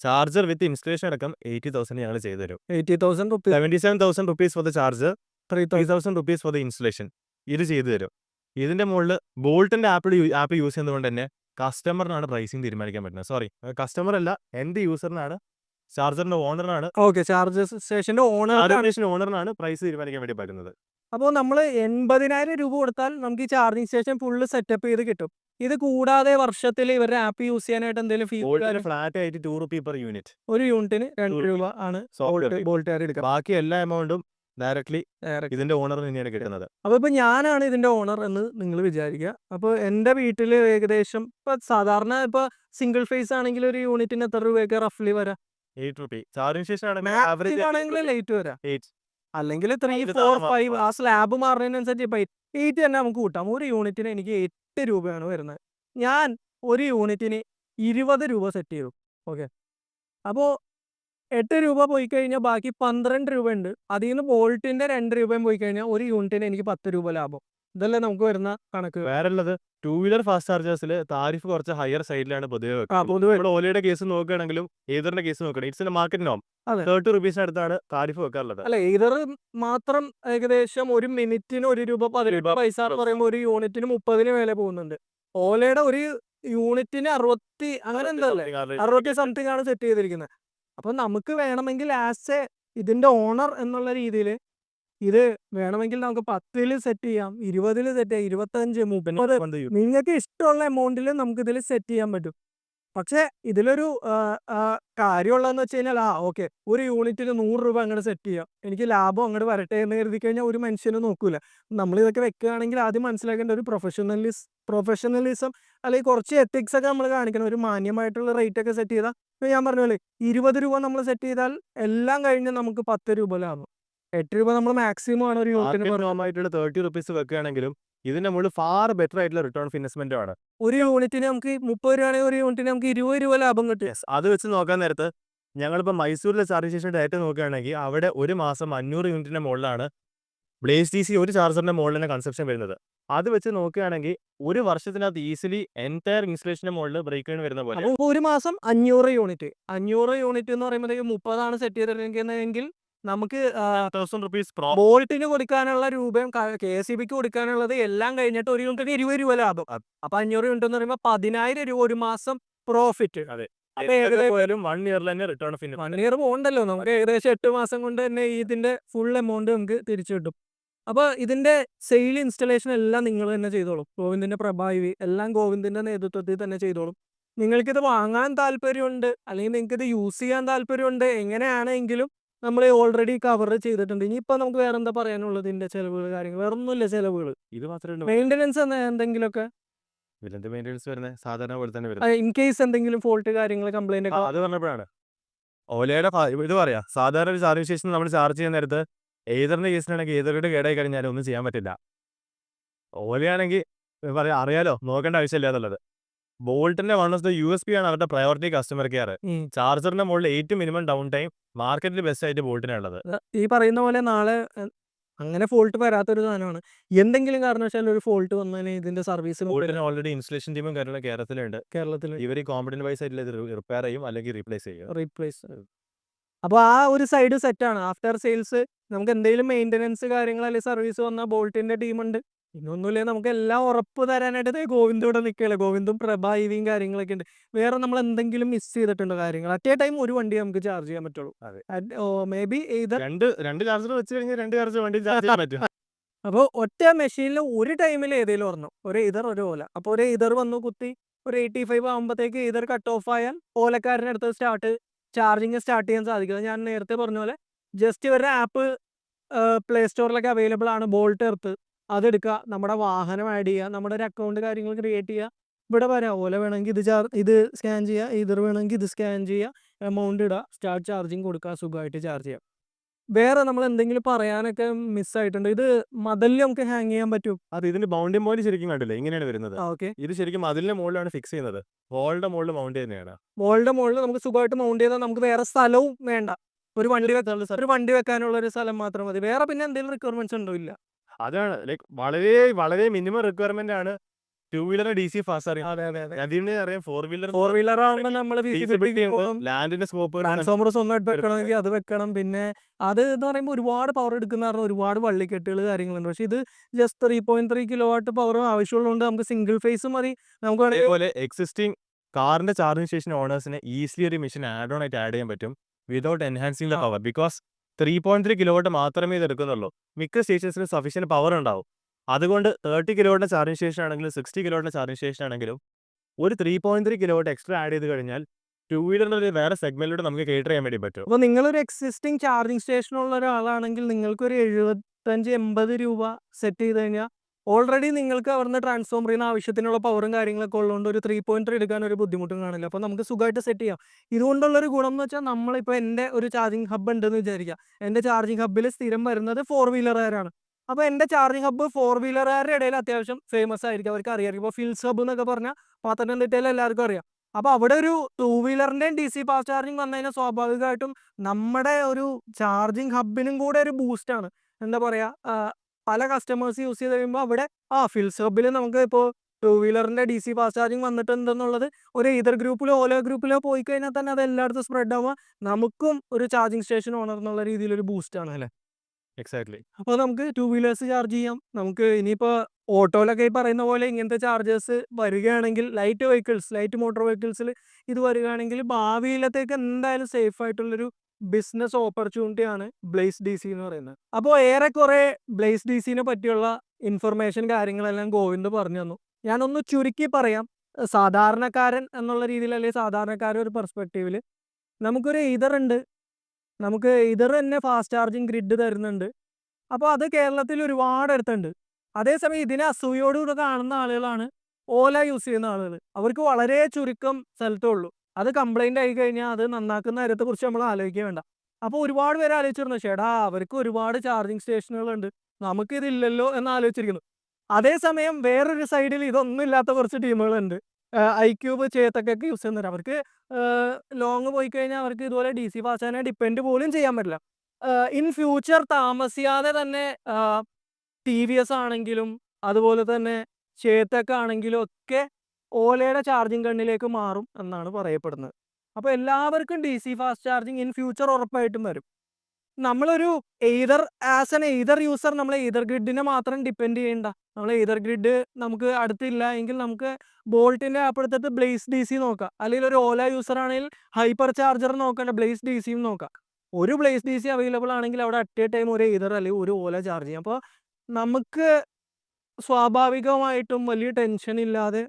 ചാർജർ വിത്ത് ഇൻസ്റ്റലേഷൻ അടക്കം എയ്റ്റി തൗസൻഡ് ഞങ്ങൾ ചെയ്തു തരും. Eighty thousand rupees. Seventy seven thousand rupees for the charger three three thousand rupees for the installation. ഇത് ചെയ്തു തരും. ഇതിന്റെ മുകളിൽ ബോൾട്ടിന്റെ ആപ്പ് ആപ്പ് യൂസ് ചെയ്യുന്നതുകൊണ്ട് തന്നെ കസ്റ്റമറിനാണ് പ്രൈസിങ് തീരുമാനിക്കാൻ പറ്റുന്നത്. സോറി കസ്റ്റമർ അല്ല എന്റെ യൂസറിനാണ് ചാർജറിന്റെ ഓണറിനാണ് ഓക്കെ ചാർജർ സ്റ്റേഷന്റെ ഓണർ ഓണറിനാണ് പ്രൈസ് തീരുമാനിക്കാൻ വേണ്ടി പറ്റുന്നത്. അപ്പോൾ നമ്മൾ എൺപതിനായിരം രൂപ കൊടുത്താൽ നമുക്ക് ഈ ചാർജിങ് സ്റ്റേഷൻ ഫുള്ള് സെറ്റപ്പ് ചെയ്ത് കിട്ടും. ഇത് കൂടാതെ വർഷത്തിൽ ഇവരുടെ ആപ്പ് യൂസ് ചെയ്യാനായിട്ട് എന്തെങ്കിലും ബോൾട്ടിന് ഫ്ലാറ്റ് ആയിട്ട് ടു റുപ്പി പെർ യൂണിറ്റ് ഒരു യൂണിറ്റിന് രണ്ട് രൂപ ആണ് ബോൾട്ടുകാർ എടുക്കുക ബാക്കി എല്ലാ എമൗണ്ടും ഡയറക്ട്ലി ഇതിന്റെ ഓണർ തന്നെയാണ് കിട്ടുന്നത്. അപ്പൊ ഇപ്പൊ ഞാനാണ് ഇതിന്റെ ഓണർ എന്ന് നിങ്ങൾ വിചാരിക്കുക. അപ്പൊ എന്റെ വീട്ടിൽ ഏകദേശം ഇപ്പൊ സാധാരണ ഇപ്പൊ സിംഗിൾ ഫേസ് ആണെങ്കിൽ ഒരു യൂണിറ്റിന് എത്ര രൂപയൊക്കെ റഫ്ലി വരാം? എയ്റ്റ് റുപ്പി ചാർജിങ് സ്റ്റേഷൻ ആണെങ്കിൽ ലൈറ്റ് ആവറേജ് ആണെങ്കിൽ ലേറ്റ് വരാം. അല്ലെങ്കിൽ ത്രീ ഫോർ ഫൈവ് ആ. ആ. സ്ലാബ് മാറുന്നതിനനുസരിച്ച് ഇപ്പം എയ്റ്റ് തന്നെ നമുക്ക് കൂട്ടാം. ഒരു യൂണിറ്റിന് എനിക്ക് എട്ട് രൂപയാണ് വരുന്നത്. ഞാൻ ഒരു യൂണിറ്റിന് ഇരുപത് രൂപ സെറ്റ് ചെയ്തു. ഓക്കെ. അപ്പോൾ എട്ട് രൂപ പോയി കഴിഞ്ഞാൽ ബാക്കി പന്ത്രണ്ട് രൂപ ഉണ്ട് അതിൽ നിന്ന് ബോൾട്ടിന്റെ രണ്ട് രൂപയും പോയി കഴിഞ്ഞാൽ ഒരു യൂണിറ്റിന് എനിക്ക് പത്ത് രൂപ ലാഭം. ഇതല്ലേ നമുക്ക് വരുന്ന കണക്ക്. വേറെ ഉള്ളത് ടൂ വീലർ ഫാസ്റ്റ് ചാർജേഴ്സിൽ താരിഫ് കുറച്ച് ഹയർ സൈഡിലാണ് പൊതുവെ. പൊതുവെ ഇവിടെ ഓലയുടെ കേസ് നോക്കുകയാണെങ്കിലും ഏതറിന്റെ കേസ് നോക്കണം? ഇറ്റ്സ് മാർക്കറ്റ് നോം. തേർട്ടി റുപ്പീസിന് അടുത്താണ് താരിഫ് വെക്കാറുള്ളത്. അല്ല ഏതർ മാത്രം ഏകദേശം ഒരു മിനിറ്റിന് ഒരു രൂപ പതിനെട്ട് പൈസ എന്ന്. പറയുമ്പോൾ ഒരു യൂണിറ്റിന് മുപ്പതിന് മേലെ പോകുന്നുണ്ട്. ഓലയുടെ ഒരു യൂണിറ്റിന് അറുപത്തി അങ്ങനെ എന്താ അല്ലേ അറുപത്തി സംതിങ് ആണ്. സെറ്റ് ചെയ്തിരിക്കുന്നത് അപ്പൊ നമുക്ക് വേണമെങ്കിൽ ആസ് എ ഇതിന്റെ ഓണർ എന്നുള്ള രീതിയിൽ ഇത് വേണമെങ്കിൽ നമുക്ക് പത്തിൽ സെറ്റ് ചെയ്യാം ഇരുപതിൽ സെറ്റ് ചെയ്യാം ഇരുപത്തഞ്ച് മുപ്പത് നിങ്ങൾക്ക് ഇഷ്ടമുള്ള എമൗണ്ടിൽ നമുക്ക് ഇതിൽ സെറ്റ് ചെയ്യാൻ പറ്റും. പക്ഷെ ഇതിലൊരു കാര്യമുള്ളതെന്ന് വെച്ച് കഴിഞ്ഞാൽ ആ ഓക്കെ ഒരു യൂണിറ്റിന് നൂറ് രൂപ അങ്ങോട്ട് സെറ്റ് ചെയ്യാം. എനിക്ക് ലാഭം അങ്ങോട്ട് വരട്ടെ എന്ന് കരുതി കഴിഞ്ഞാൽ ഒരു മനുഷ്യനും നോക്കൂല. നമ്മൾ ഇതൊക്കെ വെക്കുകയാണെങ്കിൽ ആദ്യം മനസ്സിലാക്കേണ്ട ഒരു പ്രൊഫഷണലിസ് പ്രൊഫഷണലിസം അല്ലെങ്കിൽ കുറച്ച് എത്തിക്സ് ഒക്കെ നമ്മൾ കാണിക്കണം. ഒരു മാന്യമായിട്ടുള്ള റേറ്റ് ഒക്കെ സെറ്റ് ചെയ്താൽ ഇപ്പൊ ഞാൻ പറഞ്ഞ പോലെ ഇരുപത് രൂപ നമ്മൾ സെറ്റ് ചെയ്താൽ എല്ലാം കഴിഞ്ഞ് നമുക്ക് പത്ത് രൂപ ലാഭം. എട്ട് രൂപ നമ്മൾ മാക്സിമം ആണ് ഒരു യൂണിറ്റിന് ആയിട്ടുള്ള തേർട്ടി റുപ്പീസ് വെക്കുകയാണെങ്കിലും ഇതിന്റെ മുകളിൽ ഫാർ ബെറ്റർ ആയിട്ടുള്ള റിട്ടേൺ ഇൻവെസ്റ്റ്മെന്റ് ആണ്. ഒരു യൂണിറ്റിന് നമുക്ക് മുപ്പത് രൂപയാണെങ്കിൽ ഒരു യൂണിറ്റിന് നമുക്ക് ഇരുപത് രൂപ ലാഭം കിട്ടും. അത് വെച്ച് നോക്കാൻ നേരത്ത് ഞങ്ങളിപ്പോൾ മൈസൂരിലെ ചാർജ് സ്റ്റേഷൻ ഡേറ്റ നോക്കുകയാണെങ്കിൽ അവിടെ ഒരു മാസം അഞ്ഞൂറ് യൂണിറ്റിന്റെ മുകളിലാണ് ബ്ലേസ് ഡി സി ഒരു ചാർജറിന്റെ മുകളിൽ തന്നെ കൺസെപ്ഷൻ വരുന്നത്. അത് വെച്ച് നോക്കുകയാണെങ്കിൽ ഒരു വർഷത്തിനകത്ത് ഈസിലി എന്റയർ ഇൻസ്റ്റലേഷന്റെ മുകളിൽ ബ്രേക്ക് വരുന്ന പോലെ ഒരു മാസം അഞ്ഞൂറ് യൂണിറ്റ്. അഞ്ഞൂറ് യൂണിറ്റ് എന്ന് പറയുമ്പോഴത്തേക്ക് മുപ്പതാണ് സെറ്റ് ചെയ്തിരിക്കുന്നതെങ്കിൽ നമുക്ക് തൗസൻഡ് റുപ്പീസ് പ്രോ ബോൾട്ടിന് കൊടുക്കാനുള്ള രൂപയും കെ എസ് ബിക്ക് കൊടുക്കാനുള്ളത് എല്ലാം കഴിഞ്ഞിട്ട് ഒരു യൂണിറ്റിന് ഇരുപത് രൂപ ലാഭം. അപ്പൊ അഞ്ഞൂറ് യൂണിറ്റ് എന്ന് പറയുമ്പോൾ പതിനായിരം രൂപ ഒരു മാസം പ്രോഫിറ്റ് അതെ. പോയാലും വൺ ഇയറിൽ തന്നെ റിട്ടേൺ ഫിനിഷ് വൺ ഇയർ പോകണ്ടല്ലോ നമുക്ക് ഏകദേശം എട്ട് മാസം കൊണ്ട് തന്നെ ഇതിന്റെ ഫുൾ എമൗണ്ട് നമുക്ക് തിരിച്ചു കിട്ടും. അപ്പൊ ഇതിന്റെ സെയിൽ ഇൻസ്റ്റലേഷൻ എല്ലാം നിങ്ങൾ തന്നെ ചെയ്തോളും. ഗോവിന്ദിന്റെ പ്രഭാവി എല്ലാം ഗോവിന്ദിന്റെ നേതൃത്വത്തിൽ തന്നെ ചെയ്തോളും. നിങ്ങൾക്കിത് വാങ്ങാൻ താല്പര്യമുണ്ട് അല്ലെങ്കിൽ നിങ്ങൾക്ക് ഇത് യൂസ് ചെയ്യാൻ താല്പര്യമുണ്ട് എങ്ങനെയാണെങ്കിലും നമ്മൾ ഓൾറെഡി കവർ ചെയ്തിട്ടുണ്ട്. ഇനിയിപ്പോ നമുക്ക് വേറെ എന്താ പറയാനുള്ളത് ഇതിന്റെ ചെലവുകൾ കാര്യങ്ങൾ? വേറെ ഒന്നുമില്ല ചെലവുകൾ ഇത് മാത്രമേ മെയിന്റെനൻസ് എന്തെങ്കിലുമൊക്കെ? ഇതിലെന്ത് മെയിന്റെനൻസ് വരുന്നത് സാധാരണ പോലെ തന്നെ വരും. ഇൻ കേസ് എന്തെങ്കിലും ഫോൾട്ട് കാര്യങ്ങൾ കംപ്ലൈന്റ് ആ, അത് പറഞ്ഞപ്പോഴാണ്. ഓലയുടെ ഫ- ഇത് പറയാ. സാധാരണ ഒരു ചാർജിങ് സ്റ്റേഷൻ നമ്മൾ ചാർജ് ചെയ്യുന്ന നേരത്ത് ഏതറിന്റെ കേസിലാണെങ്കിൽ ഏതറിയുടെ കേടായി കഴിഞ്ഞാൽ ഒന്നും ചെയ്യാൻ പറ്റില്ല. ഓലയാണെങ്കിൽ പറയാ അറിയാലോ? നോക്കേണ്ട ആവശ്യമില്ല എന്നുള്ളത്. ബോൾട്ടിന്റെ one of the U S P ആണ് അവരുടെ പ്രയോറിറ്റി കസ്റ്റമർ കെയർ. ചാർജറിന്റെ മുകളിൽ ഏറ്റവും മിനിമം ഡൗൺ ടൈം മാർക്കറ്റിൽ ബെസ്റ്റ് ആയിട്ട് ബോൾട്ടിനുള്ളത് ഈ പറയുന്ന പോലെ നാളെ അങ്ങനെ ഫോൾട്ട് വരാത്തൊരു സാധനമാണ്. എന്തെങ്കിലും കാരണവശാലും ഒരു ഫോൾട്ട് വന്നാൽ ഇതിന്റെ സർവീസ് ഓൾറെഡി ഇൻസ്റ്റലേഷൻ ടീമും കാര്യങ്ങളും കേരളത്തിലുണ്ട്. കേരളത്തിൽ ഇവർ ഈ കോമ്പറ്റന്റ് വൈസ് ആയിട്ട് റിപ്പയർ ചെയ്യും അല്ലെങ്കിൽ റീപ്ലേസ് ചെയ്യും. റീപ്ലേസ് അപ്പോൾ ആ ഒരു സൈഡ് സെറ്റ് ആണ്. ആഫ്റ്റർ സെയിൽസ് നമുക്ക് എന്തെങ്കിലും മെയിന്റനൻസ് കാര്യങ്ങൾ അല്ലെങ്കിൽ സർവീസ് വന്നാൽ ബോൾട്ടിന്റെ ടീമുണ്ട് ഇന്നൊന്നുമില്ലേ നമുക്ക് എല്ലാം ഉറപ്പ് തരാനായിട്ട് ദേ ഗോവിന്ദ് ഇവിടെ നിൽക്കുകയല്ലേ ഗോവിന്ദും പ്രഭ ഇവിയും കാര്യങ്ങളൊക്കെ ഉണ്ട്. വേറെ നമ്മൾ എന്തെങ്കിലും മിസ് ചെയ്തിട്ടുണ്ടോ കാര്യങ്ങൾ? അറ്റ് എ ടൈം ഒരു വണ്ടി നമുക്ക് ചാർജ് ചെയ്യാൻ പറ്റുള്ളൂ. മേ ബി രണ്ട് രണ്ട് ചാർജർ വെച്ച് കഴിഞ്ഞാൽ രണ്ട് ചാർജർ വണ്ടി ചാർജ് ചെയ്യാൻ പറ്റും. അപ്പോൾ ഒറ്റ മെഷീനിൽ ഒരു ടൈമിൽ ഏതെങ്കിലും ഓർന്നു ഒരു ഇതർ ഒരു ഓല അപ്പോൾ ഒരു ഇതർ വന്നു കുത്തി ഒരു എയ്റ്റി ഫൈവ് ആകുമ്പോഴത്തേക്ക് ഇതർ കട്ട് ഓഫ് ആയാൽ ഓലക്കാരന്റെ അടുത്ത് സ്റ്റാർട്ട് ചാർജിങ് സ്റ്റാർട്ട് ചെയ്യാൻ സാധിക്കും. ഞാൻ നേരത്തെ പറഞ്ഞ പോലെ ജസ്റ്റ് ഇവരുടെ ആപ്പ് പ്ലേ സ്റ്റോറിലൊക്കെ അവൈലബിൾ ആണ്. ബോൾട്ട് എർത്ത് അതെടുക്കുക നമ്മുടെ വാഹനം ആഡ് ചെയ്യുക നമ്മുടെ ഒരു അക്കൗണ്ട് കാര്യങ്ങൾ ക്രിയേറ്റ് ചെയ്യുക ഇവിടെ വരാം ഓല വേണമെങ്കിൽ ഇത് ചാർ ഇത് സ്കാൻ ചെയ്യുക ഇതർ വേണമെങ്കിൽ ഇത് സ്കാൻ ചെയ്യുക എമൗണ്ട് ഇടുക സ്റ്റാർട്ട് ചാർജിങ് കൊടുക്കുക സുഖമായിട്ട് ചാർജ് ചെയ്യാം. വേറെ നമ്മൾ എന്തെങ്കിലും പറയാനൊക്കെ മിസ്സായിട്ടുണ്ട് ഇത് മതിലിൽ നമുക്ക് ഹാങ് ചെയ്യാൻ പറ്റും. അത് ഇതിന്റെ ബൗണ്ടി പോയിന്റ് ശരിക്കും കണ്ടില്ലേ ഇങ്ങനെയാണ് വരുന്നത്. ഓക്കെ. ഇത് ശരിക്കും മതിലിന്റെ മുകളിലാണ് ഫിക്സ് ചെയ്യുന്നത്. വോളിന്റെ മുകളിൽ മൗണ്ട് തന്നെയാണ്. വോളിന്റെ മുകളിൽ നമുക്ക് സുഖമായിട്ട് മൗണ്ട് ചെയ്താൽ നമുക്ക് വേറെ സ്ഥലവും വേണ്ട. ഒരു വണ്ടി വെക്കാനുള്ള ഒരു വണ്ടി വെക്കാനുള്ള ഒരു സ്ഥലം മാത്രം മതി. വേറെ പിന്നെ എന്തെങ്കിലും റിക്വയർമെന്റ്സ് ഉണ്ടോ? ഇല്ല. അതാണ്. ലൈക്ക് വളരെ വളരെ മിനിമം റിക്വയർമെന്റ് ആണ്. Two wheeler D C fast അറിയാം. അതിന് അറിയാം ഫോർ വീലർ ഫോർ വീലർ ആകുമ്പോൾ നമ്മൾ ലാൻഡിന്റെ സ്കോപ്പ് ട്രാൻസ്ഫോമർ ഒന്നും വെക്കണമെങ്കിൽ അത് വെക്കണം. പിന്നെ അത് എന്ന് പറയുമ്പോൾ ഒരുപാട് പവർ എടുക്കുന്ന കാരണം ഒരുപാട് വള്ളിക്കെട്ടുകൾ കാര്യങ്ങളുണ്ട്. പക്ഷെ ഇത് just three point three kilo watt power ആവശ്യമുള്ളതുകൊണ്ട് നമുക്ക് സിംഗിൾ ഫേസ് മതി. നമുക്ക് അതേപോലെ എക്സിസ്റ്റിംഗ് കാറിന്റെ ചാർജിംഗ് സ്റ്റേഷൻ ഓണേഴ്സിന് ഈസിലി ഒരു മെഷീൻ ആഡ് ഓൺ ആയിട്ട് ആഡ് ചെയ്യാൻ പറ്റും. Without enhancing the power because three point three kilowatt മാത്രമേ ഇത് എടുക്കുന്നുള്ളൂ മിക്ക സ്റ്റേഷൻസിനും സഫീഷ്യന്റ് പവർ ഉണ്ടാവും. അതുകൊണ്ട് തേർട്ടി കിലോ ചാർജിംഗ് സ്റ്റേഷൻ ആണെങ്കിലും സിക്സ്റ്റി കിലോ ചാർജിംഗ് സ്റ്റേഷൻ ആണെങ്കിലും ഒരു three point three kilowatt extra add ചെയ്ത് കഴിഞ്ഞാൽ ടു വീലറിന്റെ ഒരു വേറെ സെഗ്മെന്റിലൂടെ നമുക്ക് കേറ്റർ ചെയ്യാൻ വേണ്ടി പറ്റും. അപ്പോൾ നിങ്ങളൊരു എക്സിസ്റ്റിംഗ് ചാർജിങ് സ്റ്റേഷനുള്ള ഒരാളാണെങ്കിൽ നിങ്ങൾക്കൊരു എഴുപത്തഞ്ച് എൺപത് രൂപ സെറ്റ് ചെയ്ത് കഴിഞ്ഞാൽ ഓൾറെഡി നിങ്ങൾക്ക് അവിടുന്ന് ട്രാൻസ്ഫോം ചെയ്യുന്ന ആവശ്യത്തിനുള്ള പവറും കാര്യങ്ങളൊക്കെ ഉള്ളതുകൊണ്ട് ഒരു ത്രീ പോയിന്റ് എടുക്കാൻ ഒരു ബുദ്ധിമുട്ടും കാണില്ല. അപ്പോൾ നമുക്ക് സുഖമായിട്ട് സെറ്റ് ചെയ്യാം. ഇതുകൊണ്ടുള്ള ഒരു ഗുണം എന്ന് വെച്ചാൽ നമ്മളിപ്പോൾ എന്റെ ഒരു ചാർജിങ് ഹബ്ബ് ഉണ്ടെന്ന് വിചാരിക്കുക. എന്റെ ചാർജിങ് ഹബ്ബിൽ സ്ഥിരം വരുന്നത് ഫോർ വീലറുകാരാണ് അപ്പോൾ എന്റെ ചാർജിങ് ഹബ്ബ് ഫോർ വീലറുകാരുടെ ഇടയിൽ അത്യാവശ്യം ഫേമസ് ആയിരിക്കും. അവർക്ക് അറിയാം. ഇപ്പോൾ ഫിൽസ് ഹബ്ബ് എന്നൊക്കെ പറഞ്ഞാൽ പത്തനംതിട്ടയിൽ എല്ലാവർക്കും അറിയാം. അപ്പോൾ അവിടെ ഒരു ടൂ വീലറിന്റെയും ഡി സി ഫാസ്റ്റ് ചാർജിങ് വന്നു കഴിഞ്ഞാൽ സ്വാഭാവികമായിട്ടും നമ്മുടെ ഒരു ചാർജിങ് ഹബ്ബിനും കൂടെ ഒരു ബൂസ്റ്റാണ് എന്താ പറയുക പല കസ്റ്റമേഴ്സ് യൂസ് ചെയ്ത് കഴിയുമ്പോൾ അവിടെ ആ ഫിൽ നമുക്ക് ഇപ്പോൾ ടൂ വീലറിന്റെ ഡി സി ഫാസ്റ്റ് ചാർജിങ് വന്നിട്ടുണ്ടെന്നുള്ളത് ഒരു ഇതർ ഗ്രൂപ്പിലോ ഓലോ ഗ്രൂപ്പിലോ പോയി കഴിഞ്ഞാൽ തന്നെ അത് എല്ലായിടത്തും സ്പ്രെഡ് ആവുക. നമുക്കും ഒരു ചാർജിങ് സ്റ്റേഷൻ ഓണർ എന്നുള്ള രീതിയിൽ ഒരു ആണ് അല്ലേ? എക്സാക്ട്ലി അപ്പോൾ നമുക്ക് ടൂ വീലേഴ്സ് ചാർജ് ചെയ്യാം. നമുക്ക് ഇനിയിപ്പോൾ ഓട്ടോയിലൊക്കെ ഈ പറയുന്ന പോലെ ഇങ്ങനത്തെ ചാർജേഴ്സ് വരികയാണെങ്കിൽ ലൈറ്റ് വെഹിക്കിൾസ് ലൈറ്റ് മോട്ടോർ വെഹിക്കിൾസിൽ ഇത് വരികയാണെങ്കിൽ ഭാവിയിലത്തേക്ക് എന്തായാലും സേഫ് ആയിട്ടുള്ളൊരു ബിസിനസ് ഓപ്പർച്യൂണിറ്റി ആണ് ബ്ലേസ് ഡി സി എന്ന് പറയുന്നത്. അപ്പോൾ ഏറെക്കുറെ ബ്ലേസ് ഡി സിനെ പറ്റിയുള്ള ഇൻഫർമേഷൻ കാര്യങ്ങളെല്ലാം ഗോവിന്ദ് പറഞ്ഞു തന്നു. ഞാനൊന്ന് ചുരുക്കി പറയാം. സാധാരണക്കാരൻ എന്നുള്ള രീതിയിൽ അല്ലെങ്കിൽ സാധാരണക്കാരൻ ഒരു പെർസ്പെക്റ്റീവിൽ നമുക്കൊരു ഇതർ ഉണ്ട്. നമുക്ക് ഇതർ തന്നെ ഫാസ്റ്റ് ചാർജിങ് ഗ്രിഡ് തരുന്നുണ്ട്. അപ്പോൾ അത് കേരളത്തിൽ ഒരുപാട് അടുത്തുണ്ട്. അതേസമയം ഇതിനെ അസൂയോടുകൂടെ കാണുന്ന ആളുകളാണ് ഓല യൂസ് ചെയ്യുന്ന ആളുകൾ അവർക്ക് വളരെ ചുരുക്കം സ്ഥലത്തേ ഉള്ളൂ. അത് കംപ്ലൈന്റ് ആയി കഴിഞ്ഞാൽ അത് നന്നാക്കുന്ന കാര്യത്തെക്കുറിച്ച് നമ്മൾ ആലോചിക്കുക വേണ്ട. അപ്പോൾ ഒരുപാട് പേര് ആലോചിച്ചിരുന്നു ചേട്ടാ അവർക്ക് ഒരുപാട് ചാർജിങ് സ്റ്റേഷനുകളുണ്ട് നമുക്കിതില്ലല്ലോ എന്ന് ആലോചിച്ചിരിക്കുന്നു. അതേസമയം വേറൊരു സൈഡിൽ ഇതൊന്നും ഇല്ലാത്ത കുറച്ച് ടീമുകളുണ്ട് ഐ ക്യൂബ് ചേത്തൊക്കെ യൂസ് ചെയ്യുന്നവർ അവർക്ക് ലോങ് പോയി കഴിഞ്ഞാൽ അവർക്ക് ഇതുപോലെ ഡി സി ഫാസ്റ്റാനെ ഡിപ്പെൻഡ് പോലും ചെയ്യാൻ പറ്റില്ല. ഇൻ ഫ്യൂച്ചർ താമസിയാതെ തന്നെ ടി വി എസ് ആണെങ്കിലും അതുപോലെ തന്നെ ചേത്തൊക്കെ ആണെങ്കിലും ഒക്കെ ഓലയുടെ ചാർജിങ് കണ്ണിലേക്ക് മാറും എന്നാണ് പറയപ്പെടുന്നത്. അപ്പോൾ എല്ലാവർക്കും D C fast charging in future ഉറപ്പായിട്ടും വരും. നമ്മളൊരു Ather as an Ather user നമ്മൾ എയ്തർ ഗ്രിഡിനെ മാത്രം ഡിപ്പെൻഡ് ചെയ്യണ്ട. നമ്മൾ എയ്തർ ഗ്രിഡ് നമുക്ക് അടുത്തില്ല എങ്കിൽ നമുക്ക് ബോൾട്ടിന്റെ അപ്പുറത്തേക്ക് ബ്ലേസ് ഡി സി നോക്കാം. അല്ലെങ്കിൽ ഒരു ഓല യൂസർ ആണെങ്കിൽ ഹൈപ്പർ ചാർജർ നോക്കേണ്ട ബ്ലേസ് ഡി സിയും നോക്കാം. ഒരു ബ്ലേസ് ഡി സി അവൈലബിൾ ആണെങ്കിൽ അവിടെ അറ്റ് എ ടൈം ഒരു എയ്തർ അല്ലെങ്കിൽ ഒരു ഓല ചാർജ് ചെയ്യാം. അപ്പോൾ നമുക്ക് സ്വാഭാവികമായിട്ടും വലിയ ടെൻഷൻ ഇല്ലാതെ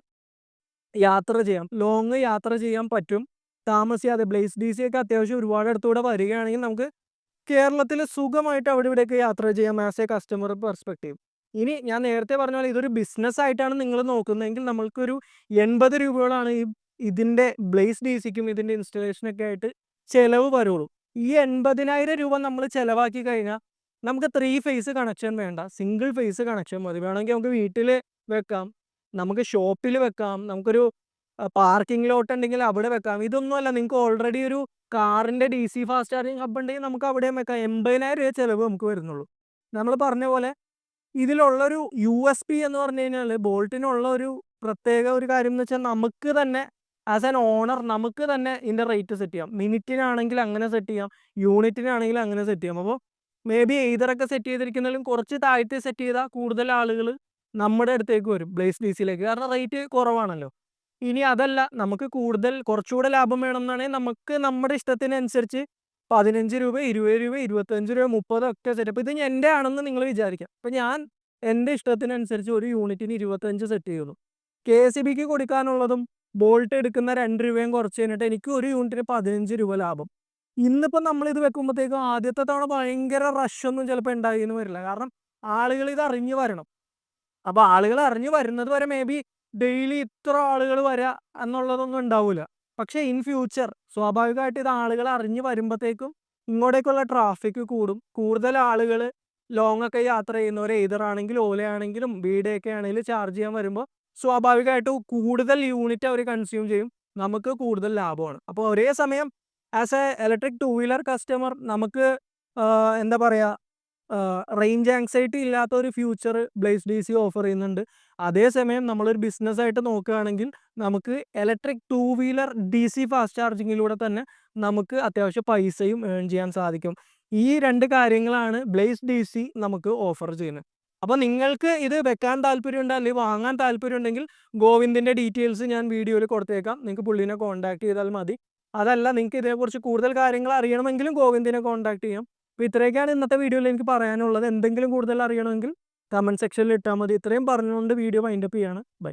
യാത്ര ചെയ്യാം. ലോങ് യാത്ര ചെയ്യാൻ പറ്റും. താമസിയാതെ ബ്ലേസ് ഡി സി ഒക്കെ അത്യാവശ്യം ഒരുപാട് അടുത്തൂടെ വരികയാണെങ്കിൽ നമുക്ക് കേരളത്തിൽ സുഖമായിട്ട് അവിടെ ഇവിടെയൊക്കെ യാത്ര ചെയ്യാം ആസ് എ കസ്റ്റമർ പെർസ്പെക്റ്റീവ് ഇനി ഞാൻ നേരത്തെ പറഞ്ഞ പോലെ ഇതൊരു ബിസിനസ് ആയിട്ടാണ് നിങ്ങൾ നോക്കുന്നതെങ്കിൽ നമ്മൾക്കൊരു എൺപത് രൂപയോളാണ് ഈ ഇതിന്റെ ബ്ലേസ് ഡി സിക്കും ഇതിന്റെ ഇൻസ്റ്റലേഷനൊക്കെ ആയിട്ട് ചിലവ് വരുള്ളൂ. ഈ എൺപതിനായിരം രൂപ നമ്മൾ ചിലവാക്കി കഴിഞ്ഞാൽ നമുക്ക് ത്രീ ഫേസ് കണക്ഷൻ വേണ്ട. സിംഗിൾ ഫേസ് കണക്ഷൻ മതി. വേണമെങ്കിൽ നമുക്ക് വീട്ടിൽ വെക്കാം. നമുക്ക് ഷോപ്പിൽ വെക്കാം നമുക്കൊരു പാർക്കിംഗ് ലോട്ട് ഉണ്ടെങ്കിൽ അവിടെ വെക്കാം. ഇതൊന്നുമല്ല നിങ്ങൾക്ക് ഓൾറെഡി ഒരു കാറിന്റെ D C fast charging hub ഉണ്ടെങ്കിൽ നമുക്ക് അവിടെയും വെക്കാം. എൺപതിനായിരം രൂപ ചിലവ് നമുക്ക് വരുന്നുള്ളൂ. നമ്മൾ പറഞ്ഞ പോലെ ഇതിലുള്ളൊരു യു എസ് പി എന്ന് പറഞ്ഞു കഴിഞ്ഞാൽ ബോൾട്ടിനുള്ള ഒരു പ്രത്യേക ഒരു കാര്യം എന്ന് വെച്ചാൽ നമുക്ക് തന്നെ ആസ് ആൻ ഓണർ നമുക്ക് തന്നെ ഇതിന്റെ റേറ്റ് സെറ്റ് ചെയ്യാം. മിനിറ്റിനാണെങ്കിൽ അങ്ങനെ സെറ്റ് ചെയ്യാം യൂണിറ്റിനാണെങ്കിൽ അങ്ങനെ സെറ്റ് ചെയ്യാം. അപ്പോൾ മേ ബി എയ്തറൊക്കെ സെറ്റ് ചെയ്തിരിക്കുന്നതിലും കുറച്ച് താഴ്ത്തി സെറ്റ് ചെയ്താൽ കൂടുതൽ ആളുകൾ നമ്മുടെ അടുത്തേക്ക് വരും ബ്ലേസ് ഡി സിയിലേക്ക് കാരണം റേറ്റ് കുറവാണല്ലോ. ഇനി അതല്ല നമുക്ക് കൂടുതൽ കുറച്ചുകൂടെ ലാഭം വേണമെന്നാണെങ്കിൽ നമുക്ക് നമ്മുടെ ഇഷ്ടത്തിനനുസരിച്ച് പതിനഞ്ച് രൂപ ഇരുപത് രൂപ ഇരുപത്തഞ്ച് രൂപ മുപ്പത് ഒക്കെ സെറ്റപ്പ് ഇത് എന്റെ ആണെന്ന് നിങ്ങൾ വിചാരിക്കാം. അപ്പം ഞാൻ എന്റെ ഇഷ്ടത്തിനനുസരിച്ച് ഒരു യൂണിറ്റിന് ഇരുപത്തഞ്ച് സെറ്റ് ചെയ്യുന്നു. കെ ഇ ബിക്ക് കൊടുക്കാനുള്ളതും ബോൾട്ട് എടുക്കുന്ന രണ്ട് രൂപയും കുറച്ച് കഴിഞ്ഞിട്ട് എനിക്ക് ഒരു യൂണിറ്റിന് പതിനഞ്ച് രൂപ ലാഭം. ഇന്നിപ്പോൾ നമ്മളിത് വെക്കുമ്പോഴത്തേക്കും ആദ്യത്തെ തവണ ഭയങ്കര റഷൊന്നും ചിലപ്പോൾ ഉണ്ടായി എന്ന് വരില്ല. കാരണം ആളുകൾ ഇത് അറിഞ്ഞു വരണം. അപ്പോൾ ആളുകൾ അറിഞ്ഞു വരുന്നത് വരെ മേ ബി ഡെയിലി ഇത്ര ആളുകൾ വരാ എന്നുള്ളതൊന്നും ഉണ്ടാവില്ല പക്ഷെ ഇൻ ഫ്യൂച്ചർ സ്വാഭാവികമായിട്ട് ഇത് ആളുകൾ അറിഞ്ഞു വരുമ്പോഴത്തേക്കും ഇങ്ങോട്ടേക്കുള്ള ട്രാഫിക് കൂടും. കൂടുതൽ ആളുകൾ ലോങ് ഒക്കെ യാത്ര ചെയ്യുന്നവർ ഏതറാണെങ്കിലും ഓലയാണെങ്കിലും വീടൊക്കെ ആണെങ്കിലും ചാർജ് ചെയ്യാൻ വരുമ്പോൾ സ്വാഭാവികമായിട്ടും കൂടുതൽ യൂണിറ്റ് അവർ കൺസ്യൂം ചെയ്യും. നമുക്ക് കൂടുതൽ ലാഭമാണ്. അപ്പോൾ ഒരേ സമയം as a electric two wheeler customer നമുക്ക് എന്താ പറയുക റേഞ്ച് ആങ്സൈറ്റി ഇല്ലാത്ത ഒരു future Blaze D C offer ചെയ്യുന്നുണ്ട്. അതേസമയം നമ്മളൊരു ബിസിനസ് ആയിട്ട് നോക്കുകയാണെങ്കിൽ നമുക്ക് electric two wheeler D C fast ചാർജിങ്ങിലൂടെ തന്നെ നമുക്ക് അത്യാവശ്യം പൈസയും ഏൺ ചെയ്യാൻ സാധിക്കും. ഈ രണ്ട് കാര്യങ്ങളാണ് ബ്ലേസ് ഡി സി നമുക്ക് ഓഫർ ചെയ്യുന്നത്. അപ്പോൾ നിങ്ങൾക്ക് ഇത് വെക്കാൻ താല്പര്യമുണ്ട് അല്ലെങ്കിൽ വാങ്ങാൻ താല്പര്യമുണ്ടെങ്കിൽ ഗോവിന്ദിന്റെ ഡീറ്റെയിൽസ് ഞാൻ വീഡിയോയിൽ കൊടുത്തേക്കാം. നിങ്ങൾക്ക് പുള്ളിനെ കോൺടാക്ട് ചെയ്താൽ മതി. അതല്ല നിങ്ങൾക്ക് ഇതിനെക്കുറിച്ച് കൂടുതൽ കാര്യങ്ങൾ അറിയണമെങ്കിലും ഗോവിന്ദിനെ കോൺടാക്ട് ചെയ്യാം. അപ്പോൾ ഇത്രയൊക്കെയാണ് ഇന്നത്തെ വീഡിയോയിൽ എനിക്ക് പറയാനുള്ളത്. എന്തെങ്കിലും കൂടുതൽ അറിയണമെങ്കിൽ കമന്റ് സെക്ഷനിൽ ഇട്ടാൽ മതി. ഇത്രയും പറഞ്ഞുകൊണ്ട് വീഡിയോ വൈൻഡപ്പ് ചെയ്യാണ്. ബൈ